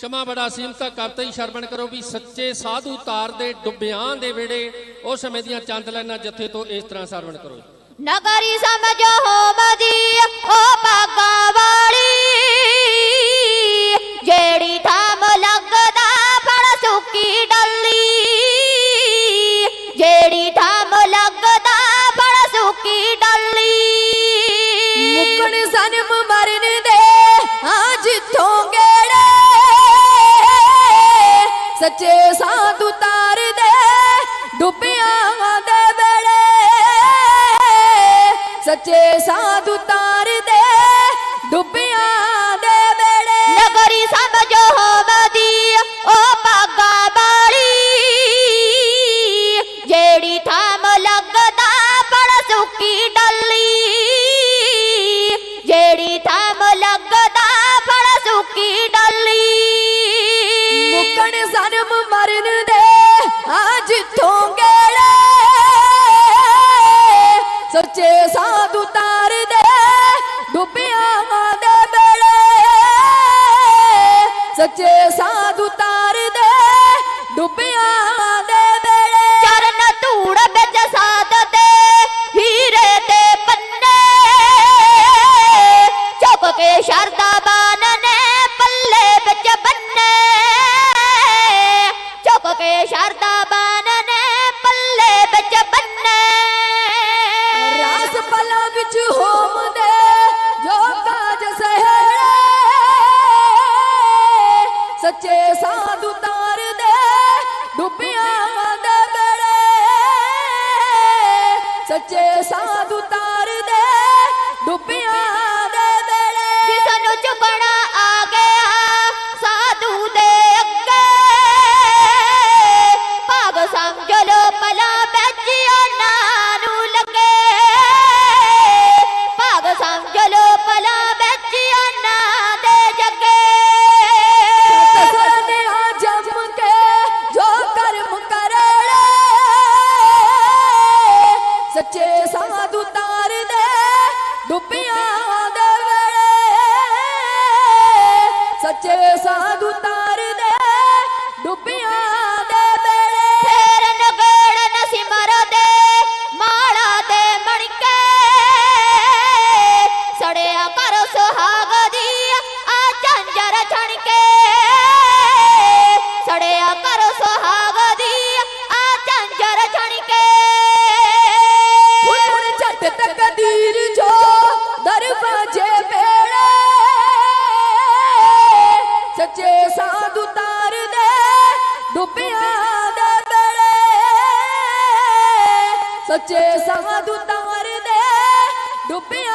ਸ਼ਮਾ ਬੜਾ ਸੀਮਤਾ ਕਰਤਾ ਹੀ ਸ਼ਰਵਣ ਕਰੋ ਵੀ ਸੱਚੇ ਸਾਧੂ ਤਾਰ ਦੇ ਡੁੱਬਿਆਂ ਦੇ ਵੇੜੇ ਉਸ ਸਮੇਂ ਦੀਆਂ ਚੰਦ ਲੈਣਾ ਜੱਥੇ ਤੋਂ ਇਸ ਤਰ੍ਹਾਂ ਸਰਵਣ ਕਰੋ। ਨਗਰੀ ਸਮਝੋ ਹੋਵਦੀ ਓ ਬਾਗਾ ਵਾਲੀ। ਵਿੱਚ ਸਾਧ ਉਤਾਰ ਦੇ ਡੁੱਬਿਆਂ ਦੇ ਵੇਲੇ। ਸੱਚੇ ਸਾਧ ਉਤਾਰ ਜਨਮ ਮਰਨ ਦੇ ਅੱਜ ਤੋਂ ਸੱਚੇ ਸਾਧੂ ਤਾਰ ਦੇ ਦੁਪਿਆਵਾਂ ਦੇ ਬੇੜੇ। ਸੱਚੇ ਸਾਧੂ ਤਾਰ ਦੇ ਡੁੱਬਿਆ ਬੱਚੇ ਸਾਧੂ ਉਤਾਰ ਦੇ ਡੁੱਬੇ ਸੱਚੇ ਸਾਧੂ ਤਾਰਦੇ ਡੁੱਬਿਆਂ ਦੇ ਵੇਲੇ। ਸੱਚੇ ਸਾਧੂ ਤਾਰ ਦੇ ਸੱਚੇ ਸਾਧੂ ਤਾਂ ਮਰਦੇ ਡੁੱਬਿਆ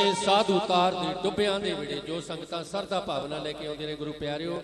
ਸੱਚੇ ਸਾਧੂ ਤਾਰ ਦੇ ਡੁੱਬਿਆਂ ਦੇ ਵੇੜੇ ਜੋ ਸੰਗਤਾਂ ਸਰਦਾ ਭਾਵਨਾ ਲੈ ਕੇ ਆਉਂਦੇ ਨੇ ਗੁਰੂ ਪਿਆਰਿਓ।